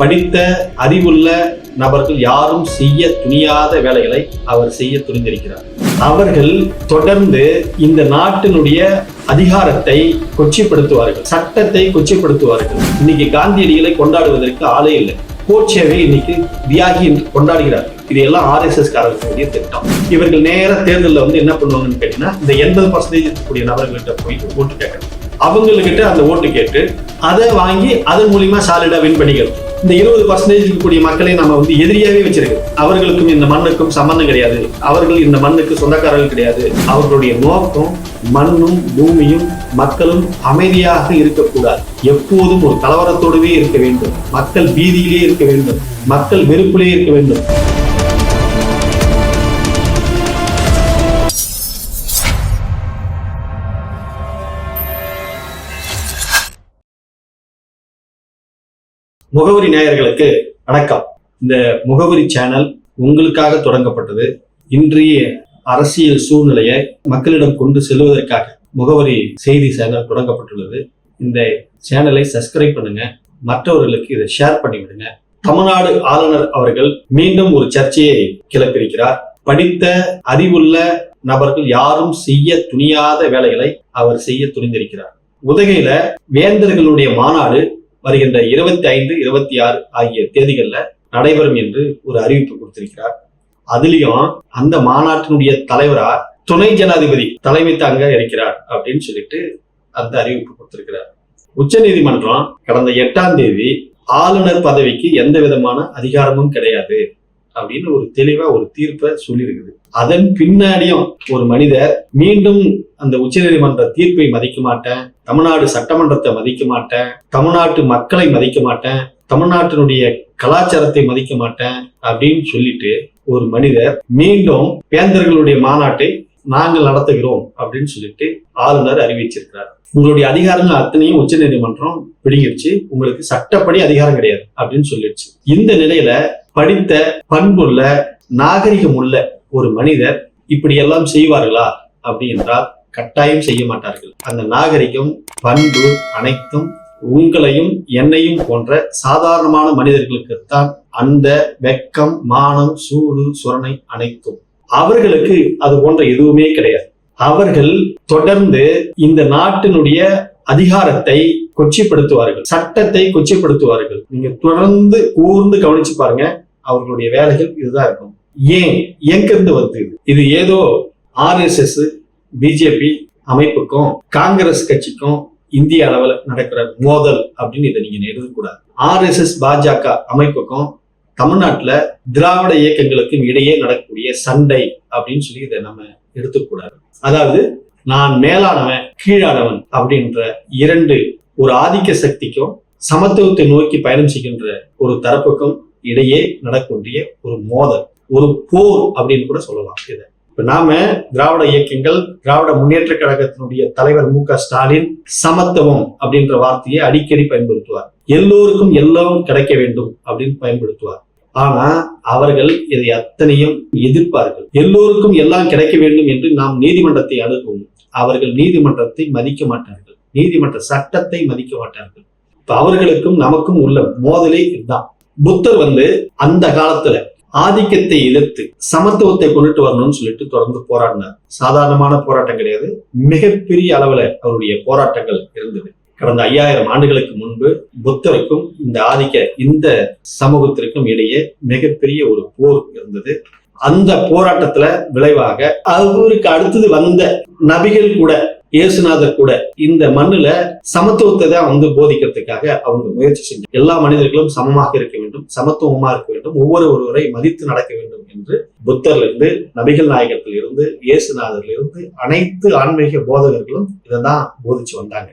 படித்த அறிவுள்ள நபர்கள் யாரும் செய்ய துணியாத வேலைகளை அவர் செய்ய துணிந்திருக்கிறார். அவர்கள் தொடர்ந்து இந்த நாட்டினுடைய அதிகாரத்தை கொச்சிப்படுத்துவார்கள் சட்டத்தை கொச்சிப்படுத்துவார்கள். இன்னைக்கு காந்தியடிகளை கொண்டாடுவதற்கு ஆளே இல்லை. கோட்சேவை இன்னைக்கு தியாகி என்று கொண்டாடுகிறார். இது எல்லாம் ஆர்எஸ்எஸ் காரர்களுடைய திட்டம். இவர்கள் நேர தேர்தலில் வந்து என்ன பண்ணுவாங்கன்னு கேட்டீங்கன்னா இந்த எண்பது பர்சன்டேஜ் இருக்கக்கூடிய நபர்கள்ட்ட போய் ஓட்டு கேட்கணும். அவங்கக்கிட்ட அந்த ஓட்டு கேட்டு அதை வாங்கி அதன் மூலியமா சாலிடா வின் பண்ணிக்கிறது இந்த இருபது பர்சன்டேஜ் இருக்கக்கூடிய மக்களை நம்ம வந்து எதிரியாவே வச்சிருக்கோம் அவர்களுக்கும் இந்த மண்ணுக்கும் சம்பந்தம் கிடையாது. அவர்கள் இந்த மண்ணுக்கு சொந்தக்காரர்கள் கிடையாது. அவர்களுடைய நோக்கம் மண்ணும் பூமியும் மக்களும் அமைதியாக இருக்கக்கூடாது. எப்போதும் ஒரு கலவரத்தோடவே இருக்க வேண்டும். மக்கள் பீதியிலே இருக்க வேண்டும். மக்கள் வெறுப்பிலே இருக்க வேண்டும். முகவரி நேயர்களுக்கு வணக்கம். இந்த முகவரி சேனல் உங்களுக்காக தொடங்கப்பட்டது. இன்றைய அரசியல் சூழ்நிலையை மக்களிடம் கொண்டு செல்வதற்காக முகவரி செய்தி சேனல் தொடங்கப்பட்டுள்ளது. இந்த சேனலை சப்ஸ்கிரைப் பண்ணுங்க. மற்றவர்களுக்கு இதை ஷேர் பண்ணிவிடுங்க தமிழ்நாடு ஆளுநர் அவர்கள் மீண்டும் ஒரு சர்ச்சையை கிளப்பியிருக்கிறார். படித்த அறிவுள்ள நபர்கள் யாரும் செய்ய துணியாத வேலைகளை அவர் செய்ய துணிந்திருக்கிறார். உதகையில வேந்தர்களுடைய மாநாடு வருகின்ற இருபத்தி ஐந்து இருபத்தி ஆறு ஆகிய தேதிகள்ல நடைபெறும் என்று ஒரு அறிவிப்பு கொடுத்திருக்கிறார். அதுலயும் அந்த மாநாட்டினுடைய தலைவரா துணை ஜனாதிபதி தலைமை தாங்க இருக்கிறார் அப்படின்னு சொல்லிட்டு அந்த அறிவிப்பு கொடுத்திருக்கிறார். உச்ச நீதிமன்றம் கடந்த எட்டாம் தேதி ஆளுநர் பதவிக்கு எந்த விதமான அதிகாரமும் கிடையாது. அப்படின்னு ஒரு தெளிவா ஒரு தீர்ப்பை சொல்லியிருக்குது. அதன் பின்னாடியும் ஒரு மனிதர் மீண்டும் அந்த உச்சநீதிமன்ற தீர்ப்பை மதிக்க மாட்டேன் தமிழ்நாடு சட்டமன்றத்தை மதிக்க மாட்டேன் தமிழ்நாட்டு மக்களை மதிக்க மாட்டேன் தமிழ்நாட்டினுடைய கலாச்சாரத்தை மதிக்க மாட்டேன் அப்படின்னு சொல்லிட்டு ஒரு மனிதர் மீண்டும் வேந்தர்களுடைய மாநாட்டை நாங்கள் நடத்துகிறோம் அப்படின்னு சொல்லிட்டு ஆளுநர் அறிவிச்சிருக்கிறார். உங்களுடைய அதிகாரங்கள் அத்தனையும் உச்ச நீதிமன்றம் பிடிங்கிருச்சு உங்களுக்கு சட்டப்படி அதிகாரம் கிடையாது அப்படின்னு சொல்லிடுச்சு இந்த நிலையில படித்த பண்புள்ள நாகரிகம் உள்ள ஒரு மனிதர் இப்படி எல்லாம் செய்வார்களா அப்படி என்றால் கட்டாயம் செய்ய மாட்டார்கள். அந்த நாகரிகம் பண்பு அனைத்தும் உங்களையும் என்னையும் போன்ற சாதாரணமான மனிதர்களுக்குத்தான் அந்த வெக்கம் மானம் சூடு சுரணை அனைத்தும். அவர்களுக்கு அது போன்ற எதுவுமே கிடையாது. அவர்கள் தொடர்ந்து இந்த நாட்டினுடைய அதிகாரத்தை கொச்சிப்படுத்துவார்கள் சட்டத்தை கொச்சிப்படுத்துவார்கள். நீங்க தொடர்ந்து கூர்ந்து கவனிச்சு பாருங்க அவர்களுடைய வேலைகள் இதுதான் இருக்கும். ஏன்? எங்கிருந்து வருது இது? ஏதோ ஆர்எஸ்எஸ் பிஜேபி அமைப்புக்கும் காங்கிரஸ் கட்சிக்கும் இந்திய அளவில் நடக்கிற மோதல் அப்படின்னு இதை நீங்க எழுதக்கூடாது ஆர்எஸ்எஸ் பாஜக அமைப்புக்கும் தமிழ்நாட்டில் திராவிட இயக்கங்களுக்கும் இடையே நடக்கக்கூடிய சண்டை அப்படின்னு சொல்லி இதை நம்ம எடுத்துக்கூடாது அதாவது நான் மேலானவன் கீழானவன் அப்படின்ற இரண்டு ஒரு ஆதிக்க சக்திக்கும் சமத்துவத்தை நோக்கி பயணம் செய்கின்ற ஒரு தரப்புக்கும் இடையே நடக்கக்கூடிய ஒரு மோதல் ஒரு போர் அப்படின்னு கூட சொல்லலாம் இதை. இப்ப நாம திராவிட இயக்கங்கள் திராவிட முன்னேற்ற கழகத்தினுடைய தலைவர் மு க ஸ்டாலின் சமத்துவம் அப்படின்ற வார்த்தையை அடிக்கடி பயன்படுத்துவார். எல்லோருக்கும் எல்லாம் கிடைக்க வேண்டும் அப்படின்னு பயன்படுத்துவார். ஆனா அவர்கள் இதை அத்தனையும் எதிர்ப்பார்கள். எல்லோருக்கும் எல்லாம் கிடைக்க வேண்டும் என்று நாம் நீதிமன்றத்தை அணுகுவோம். அவர்கள் நீதிமன்றத்தை மதிக்க மாட்டார்கள். நீதிமன்ற சட்டத்தை மதிக்க மாட்டார்கள். இப்ப அவர்களுக்கும் நமக்கும் உள்ள மோதலே இதுதான். புத்தர் வந்து அந்த காலத்துல ஆதிக்கத்தை எதிர்த்து சமத்துவத்தை கொண்டுட்டு வரணும்னு சொல்லிட்டு தொடர்ந்து போராடினார். சாதாரணமான போராட்டம் கிடையாது. மிகப்பெரிய அளவுல அவருடைய போராட்டங்கள் இருந்தது. கடந்த ஐயாயிரம் ஆண்டுகளுக்கு முன்பு புத்தருக்கும் இந்த ஆதிக்க இந்த சமூகத்திற்கும் இடையே மிகப்பெரிய ஒரு போர் இருந்தது. அந்த போராட்டத்துல விளைவாக அவருக்கு அடுத்தது வந்த நபிகள் கூட இயேசுநாதர் கூட இந்த மண்ணுல சமத்துவத்தை தான் வந்து போதிக்கிறதுக்காக அவங்க முயற்சி செஞ்சு எல்லா மனிதர்களும் சமமாக இருக்க வேண்டும் சமத்துவமா இருக்க வேண்டும் ஒவ்வொரு ஒருவரை மதித்து நடக்க வேண்டும் என்று புத்தர்ல இருந்து நபிகள் நாயகத்தில் இருந்து இயேசுநாதர்ல இருந்து அனைத்து ஆன்மீக போதகர்களும் இதை தான் போதிச்சு வந்தாங்க.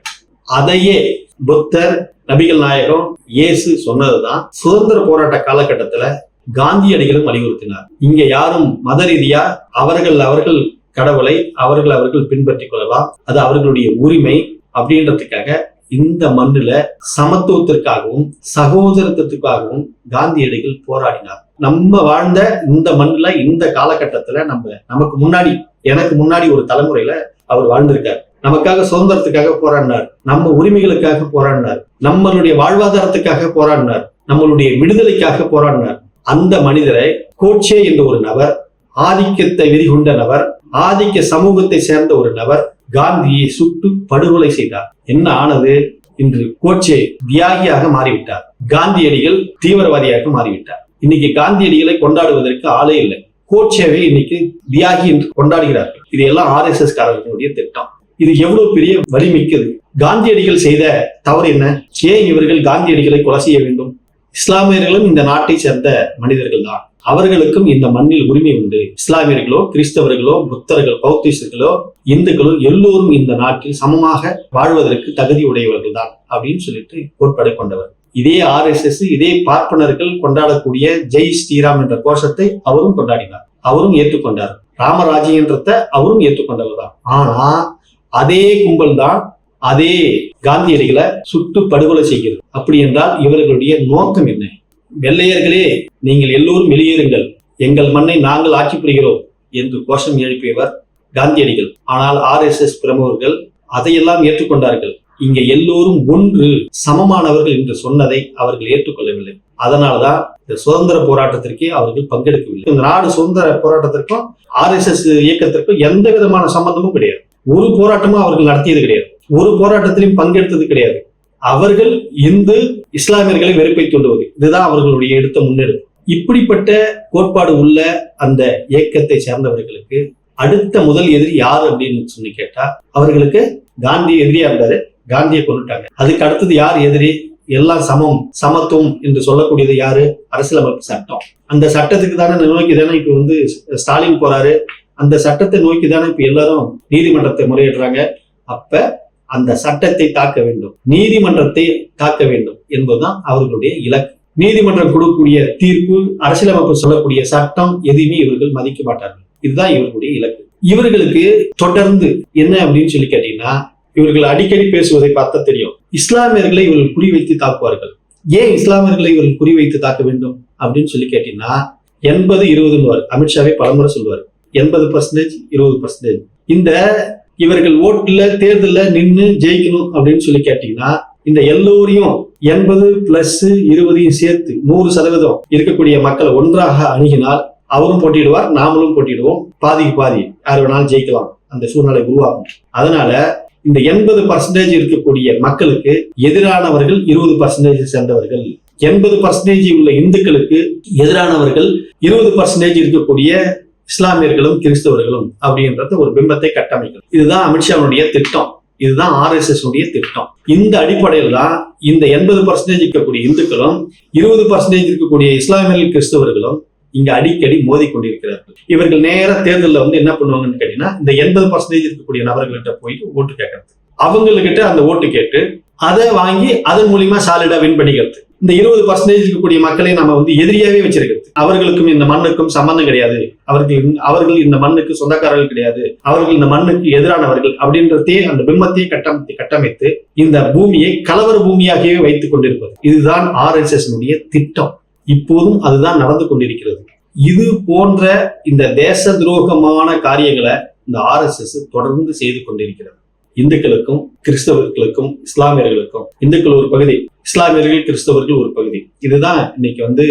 அதையே புத்தர் நபிகள் நாயகம் இயேசு சொன்னதுதான். சுதந்திர போராட்ட காலகட்டத்துல காந்தியடிகளும் வலியுறுத்தினார். இங்க யாரும் மத ரீதியா அவர்கள் அவர்கள் கடவுளை அவர்கள் அவர்கள் பின்பற்றிக் கொள்ளலாம் அது அவர்களுடைய உரிமை அப்படின்றதுக்காக இந்த மண்ணுல சமத்துவத்திற்காகவும் சகோதரத்துக்காகவும் காந்தியடிகள் போராடினார். நம்ம வாழ்ந்த இந்த மண்ணுல இந்த காலகட்டத்துல நம்ம நமக்கு முன்னாடி எனக்கு முன்னாடி ஒரு தலைமுறையில அவர் வாழ்ந்திருக்கார். நமக்காக சுதந்திரத்துக்காக போராடினார். நம்ம உரிமைகளுக்காக போராடினார். நம்மளுடைய வாழ்வாதாரத்துக்காக போராடினார். நம்மளுடைய விடுதலைக்காக போராடினார். அந்த மனிதரை கோட்சே என்ற ஒரு நபர் ஆதிக்கத்தை வெறிகொண்ட நபர் ஆதிக்க சமூகத்தை சேர்ந்த ஒரு நபர் காந்தியை சுட்டு படுகொலை செய்தார். என்ன ஆனது? இன்று கோட்சே தியாகியாக மாறிவிட்டார். காந்தியடிகள் தீவிரவாதியாக மாறிவிட்டார். இன்னைக்கு காந்தியடிகளை கொண்டாடுவதற்கு ஆளே இல்லை. கோட்சேவை இன்னைக்கு தியாகி என்று கொண்டாடுகிறார்கள். இது எல்லாம் ஆர் எஸ் எஸ் காரர்களுடைய திட்டம். இது எவ்வளவு பெரிய வலிமிக்கது. காந்தியடிகள் செய்த தவறு என்ன? ஏன் இவர்கள் காந்தியடிகளை கொலை செய்ய வேண்டும்? இஸ்லாமியர்களும் இந்த நாட்டை சேர்ந்த மனிதர்கள் தான் அவர்களுக்கும் இந்த மண்ணில் உரிமை உண்டு. இஸ்லாமியர்களோ கிறிஸ்தவர்களோ புத்தர்கள் பௌத்திஸ்டர்களோ இந்துக்களோ எல்லோரும் இந்த நாட்டில் சமமாக வாழ்வதற்கு தகுதி உடையவர்கள் தான் அப்படின்னு சொல்லிட்டு கோட்பாடு கொண்டவர். இதே ஆர் எஸ் எஸ் இதே பார்ப்பனர்கள் கொண்டாடக்கூடிய ஜெய் ஸ்ரீராம் என்ற கோஷத்தை அவரும் கொண்டாடினார். அவரும் ஏற்றுக்கொண்டார். ராமராஜ்யன்றத்தை அவரும் ஏற்றுக்கொண்டவர் தான் ஆனா அதே கும்பல் தான் அதே காந்தியடிகளை சுட்டு படுகொலை செய்கிறது. அப்படி என்றால் இவர்களுடைய நோக்கம் என்ன? வெள்ளையர்களே நீங்கள் எல்லோரும் வெளியேறுங்கள். எங்கள் மண்ணை நாங்கள் ஆட்சி புரிகிறோம் என்று கோஷம் எழுப்பியவர் காந்தியடிகள். ஆனால் ஆர் எஸ் எஸ் பிரமுகர்கள் அதையெல்லாம் ஏற்றுக்கொண்டார்கள். இங்க எல்லோரும் ஒன்று சமமானவர்கள் என்று சொன்னதை அவர்கள் ஏற்றுக்கொள்ளவில்லை. அதனாலதான் இந்த சுதந்திர போராட்டத்திற்கே அவர்கள் பங்கெடுக்கவில்லை. இந்த நாடு சுதந்திர போராட்டத்திற்கும் ஆர் எஸ் எஸ் இயக்கத்திற்கும் எந்த விதமான சம்பந்தமும் கிடையாது. ஒரு போராட்டமும் அவர்கள் நடத்தியது கிடையாது. ஒரு போராட்டத்திலும் பங்கெடுத்தது கிடையாது. அவர்கள் இந்து இஸ்லாமியர்களை வெறுப்பை தூண்டுவது இதுதான் அவர்களுடைய எடுத்த முன்னெடுப்பு. இப்படிப்பட்ட கோட்பாடு உள்ள அந்த இயக்கத்தை சேர்ந்தவர்களுக்கு அடுத்த முதல் எதிரி யார் அப்படின்னு சொல்லி கேட்டா அவர்களுக்கு காந்தி எதிரியா இருந்தாரு. காந்தியை கொண்டுட்டாங்க அதுக்கு அடுத்தது யார் எதிரி? எல்லாம் சமம் சமத்துவம் என்று சொல்லக்கூடியது யாரு? அரசியலமைப்பு சட்டம். அந்த சட்டத்துக்கு தானே நோக்கி தானே இப்ப வந்து ஸ்டாலின் போறாரு. அந்த சட்டத்தை நோக்கி தானே இப்ப எல்லாரும் நீதிமன்றத்தை முறையிடுறாங்க. அப்ப அந்த சட்டத்தை தாக்க வேண்டும். நீதிமன்றத்தை தாக்க வேண்டும் என்பதுதான் அவர்களுடைய இலக்கு. நீதிமன்றம் கொடுக்கக்கூடிய தீர்ப்பு அரசியலமைப்பு சொல்லக்கூடிய சட்டம் எதையுமே இவர்கள் மதிக்க மாட்டார்கள். இதுதான் இவர்களுடைய இலக்கு. இவர்களுக்கு தொடர்ந்து என்ன அப்படின்னு சொல்லி கேட்டீங்கன்னா இவர்கள் அடிக்கடி பேசுவதை பார்த்தா தெரியும். இஸ்லாமியர்களை இவர்கள் குறிவைத்து தாக்குவார்கள். ஏன் இஸ்லாமியர்களை இவர்கள் குறிவைத்து தாக்க வேண்டும் அப்படின்னு சொல்லி கேட்டீங்கன்னா எண்பது இருபதுன்னு அமித்ஷாவே பலமுறை சொல்லுவார். எண்பது பர்சன்டேஜ் இருபது பர்சன்டேஜ் இந்த இவர்கள் ஓட்டுல தேர்தலில் நின்று ஜெயிக்கணும் அப்படின்னு சொல்லி கேட்டீங்கன்னா இந்த எல்லோரையும் எண்பது பிளஸ் இருபதையும் சேர்த்து நூறு சதவீதம் இருக்கக்கூடிய மக்களை ஒன்றாக அணுகினால் அவரும் போட்டியிடுவார் நாமளும் போட்டியிடுவோம். பாதிக்கு பாதி யார் வேணாலும் ஜெயிக்கலாம். அந்த சூழ்நிலை உருவாகும். அதனால இந்த எண்பது பர்சன்டேஜ் இருக்கக்கூடிய மக்களுக்கு எதிரானவர்கள் இருபது பர்சன்டேஜ் சேர்ந்தவர்கள். எண்பது பர்சன்டேஜ் உள்ள இந்துக்களுக்கு எதிரானவர்கள் இருபது பர்சன்டேஜ் இருக்கக்கூடிய இஸ்லாமியர்களும் கிறிஸ்தவர்களும் அப்படின்றத ஒரு பிம்பத்தை கட்டமைக்கணும். இதுதான் அமித்ஷாவுடைய திட்டம். இதுதான் ஆர்எஸ்எஸ் உடைய திட்டம். இந்த அடிப்படையில் தான் இந்த எண்பது பர்சன்டேஜ் இருக்கக்கூடிய இந்துக்களும் இருபது பர்சன்டேஜ் இருக்கக்கூடிய இஸ்லாமியர்கள் கிறிஸ்தவர்களும் இங்க அடிக்கடி மோதி கொண்டிருக்கிறார்கள். இவர்கள் நேர தேர்தலில் வந்து என்ன பண்ணுவாங்கன்னு கேட்டீங்கன்னா இந்த எண்பது பர்சன்டேஜ் இருக்கக்கூடிய நபர்கள்ட்ட போயிட்டு ஓட்டு கேட்கறது. அவங்ககிட்ட அந்த ஓட்டு கேட்டு அதை வாங்கி அதன் மூலியமா சாலிடா வின் பண்ணிக்கிறது. இந்த இருபது பர்சன்டேஜ் இருக்கக்கூடிய மக்களை நம்ம வந்து எதிரியாவே வச்சிருக்கிறது. அவர்களுக்கும் இந்த மண்ணுக்கும் சம்பந்தம் கிடையாது. அவர்கள் அவர்கள் இந்த மண்ணுக்கு சொந்தக்காரர்கள் கிடையாது. அவர்கள் இந்த மண்ணுக்கு எதிரானவர்கள் அப்படின்றதே அந்த பிம்பத்தையே கட்டமைத்து கட்டமைத்து இந்த பூமியை கலவர பூமியாகவே வைத்துக் கொண்டிருப்பது. இதுதான் ஆர் எஸ் எஸ் திட்டம். இப்போதும் அதுதான் நடந்து கொண்டிருக்கிறது. இது போன்ற இந்த தேச துரோகமான காரியங்களை இந்த ஆர் எஸ் எஸ் தொடர்ந்து செய்து கொண்டிருக்கிறது. இந்துக்களுக்கும் கிறிஸ்தவர்களுக்கும் இஸ்லாமியர்களுக்கும் இந்துக்கள் ஒரு பகுதி இஸ்லாமியர்கள் கிறிஸ்தவர்கள் ஒரு பகுதி. இதுதான் இன்னைக்கு வந்து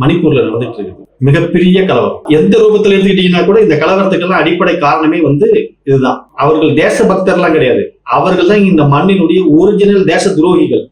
மணிப்பூர்ல நடந்துட்டு இருக்குது. மிகப்பெரிய கலவரம். எந்த ரூபத்துல எடுத்துக்கிட்டீங்கன்னா கூட இந்த கலவரத்துக்கெல்லாம் அடிப்படை காரணமே வந்து இதுதான். அவர்கள் தேச பக்தர்லாம் கிடையாது. அவர்கள் தான் இந்த மண்ணினுடைய ஒரிஜினல் தேச துரோகிகள்.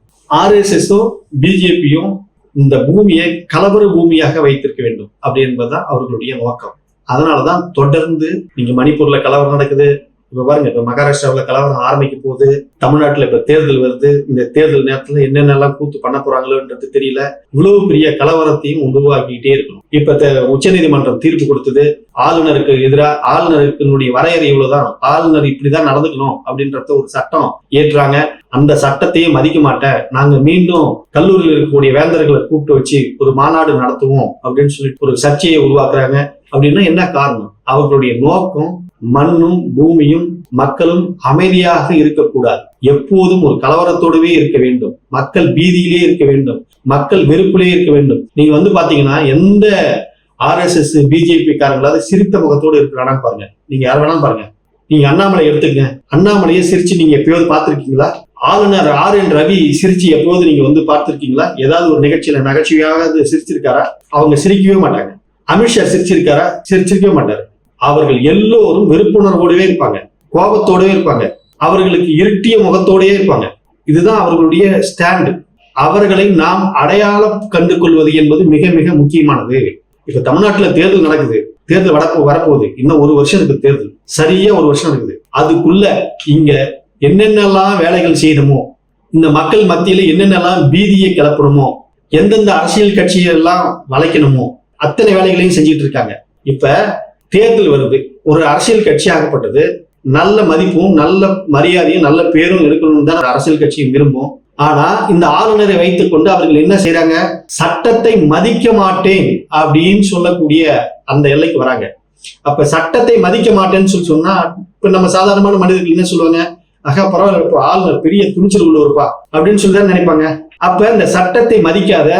ஆர்எஸ்எஸும் பிஜேபியும் இந்த பூமியை கலவர பூமியாக வைத்திருக்க வேண்டும். அப்படி என்பதுதான் அவர்களுடைய நோக்கம். அதனாலதான் தொடர்ந்து நீங்க மணிப்பூர்ல கலவரம் நடக்குது. இப்ப பாருங்க இப்ப மகாராஷ்டிராவில் கலவரம் ஆரம்பிக்க போகுது. தமிழ்நாட்டில் இப்ப தேர்தல் வருது. இந்த தேர்தல் நேரத்தில் என்னென்னலாம் கூத்து பண்ண போறாங்களோன்றது தெரியல. இவ்வளவு பெரிய கலவரத்தையும் உருவாக்கிட்டே இருக்கணும். இப்ப உச்சநீதிமன்றம் தீர்ப்பு கொடுத்தது ஆளுநருக்கு எதிராக ஆளுநருக்குனுடைய வரையறை இவ்வளவுதான். ஆளுநர் இப்படிதான் நடந்துக்கணும் அப்படின்றத ஒரு சட்டம் ஏற்றுறாங்க அந்த சட்டத்தையே மதிக்க மாட்டேன். நாங்க மீண்டும் கல்லூரியில் இருக்கக்கூடிய வேந்தர்களை கூப்பிட்டு வச்சு ஒரு மாநாடு நடத்துவோம் அப்படின்னு சொல்லிட்டு ஒரு சர்ச்சையை உருவாக்குறாங்க. அப்படின்னா என்ன காரணம்? அவர்களுடைய நோக்கம் மண்ணும் பூமியும் மக்களும் அமைதியாக இருக்கக்கூடாது. எப்போதும் ஒரு கலவரத்தோடவே இருக்க வேண்டும். மக்கள் பீதியிலே இருக்க வேண்டும். மக்கள் வெறுப்பிலே இருக்க வேண்டும். நீங்க வந்து பாத்தீங்கன்னா எந்த ஆர்எஸ்எஸ் பிஜேபி காரங்களாவது சிரித்த முகத்தோடு இருக்கிறானா பாருங்க. நீங்க யார் வேணாலும் பாருங்க. நீங்க அண்ணாமலை எடுத்துக்கங்க. அண்ணாமலையை சிரிச்சு நீங்க எப்பயாவது பார்த்திருக்கீங்களா? ஆளுநர் ஆர் என் ரவி சிரிச்சு எப்போது நீங்க வந்து பார்த்திருக்கீங்களா? ஏதாவது ஒரு நிகழ்ச்சியில நகைச்சுவையாக சிரிச்சிருக்காரா? அவங்க சிரிக்கவே மாட்டாங்க. அமித்ஷா சிரிச்சிருக்காரா? சிரிச்சிருக்கவே மாட்டாரு. அவர்கள் எல்லோரும் வெறுப்புணர்வோடவே இருப்பாங்க கோபத்தோடவே இருப்பாங்க அவர்களுக்கு இருட்டிய முகத்தோடயே இருப்பாங்க. இதுதான் அவர்களுடைய ஸ்டாண்டு அவர்களை நாம் அடையாளம் கண்டு கொள்வது என்பது மிக மிக முக்கியமானது. இப்ப தமிழ்நாட்டுல தேர்தல் நடக்குது. தேர்தல் வடப்போ வரப்போகுது. இன்னும் ஒரு வருஷம் இருக்கு தேர்தல். சரியா ஒரு வருஷம் இருக்குது. அதுக்குள்ள இங்க என்னென்னலாம் வேலைகள் செய்யணுமோ இந்த மக்கள் மத்தியில என்னென்னலாம் பீதியை கிளப்பணுமோ எந்தெந்த அரசியல் கட்சியெல்லாம் வளைக்கணுமோ அத்தனை வேலைகளையும் செஞ்சுட்டு இருக்காங்க. இப்ப தேர்தல் வருது. ஒரு அரசியல் கட்சி ஆகப்பட்டது. நல்ல மதிப்பும் நல்ல மரியாதையும் நல்ல பேரும் எடுக்கணும்னு தான் அரசியல் கட்சியும் விரும்பும். ஆனா இந்த ஆளுநரை வைத்துக் கொண்டு அவர்கள் என்ன செய்யறாங்க சட்டத்தை மதிக்க மாட்டேன் அப்படின்னு சொல்லக்கூடிய அந்த எல்லைக்கு வராங்க. அப்ப சட்டத்தை மதிக்க மாட்டேன்னு சொல்லி சொன்னா இப்ப நம்ம சாதாரணமான மனிதர்கள் என்ன சொல்லுவாங்க? அகா பரவாயில்ல இப்போ ஆளுநர் பெரிய துணிச்சல் உள்ளவருப்பா அப்படின்னு சொல்லி தான் நினைப்பாங்க. அப்ப இந்த சட்டத்தை மதிக்காத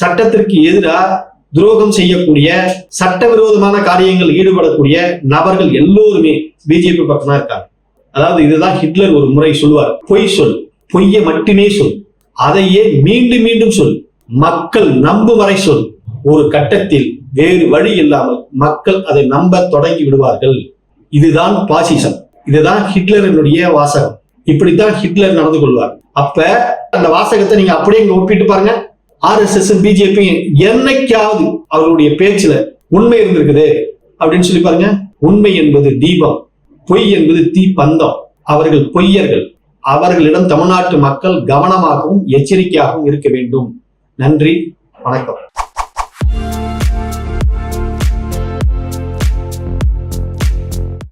சட்டத்திற்கு எதிராக துரோகம் செய்யக்கூடிய சட்டவிரோதமான காரியங்கள் ஈடுபடக்கூடிய நபர்கள் எல்லோருமே பிஜேபி பக்கமா இருக்காங்க. அதாவது இதுதான் ஹிட்லர் ஒரு முறை சொல்லுவார். பொய் சொல். பொய்யை மட்டுமே சொல். அதையே மீண்டும் மீண்டும் சொல். மக்கள் நம்பும் வரை சொல். ஒரு கட்டத்தில் வேறு வழி இல்லாமல் மக்கள் அதை நம்ப தொடங்கி விடுவார்கள். இதுதான் பாசிசம். இதுதான் ஹிட்லரினுடைய வாசகம். இப்படித்தான் ஹிட்லர் நடந்து கொள்வார். அப்ப அந்த வாசகத்தை நீங்க அப்படியே இங்க ஒப்பிட்டு பாருங்க. ஆர்எஸ்எஸ் பிஜேபி என்னைக்காவது அவருடைய பேச்சுல உண்மை இருந்திருக்குது. அப்படின்னு சொல்லி பாருங்க. உண்மை என்பது தீபம் பொய் என்பது தீ பந்தம் அவர்கள் பொய்யர்கள். அவர்களிடம் தமிழ்நாட்டு மக்கள் கவனமாகவும் எச்சரிக்கையாகவும் இருக்க வேண்டும். நன்றி வணக்கம்.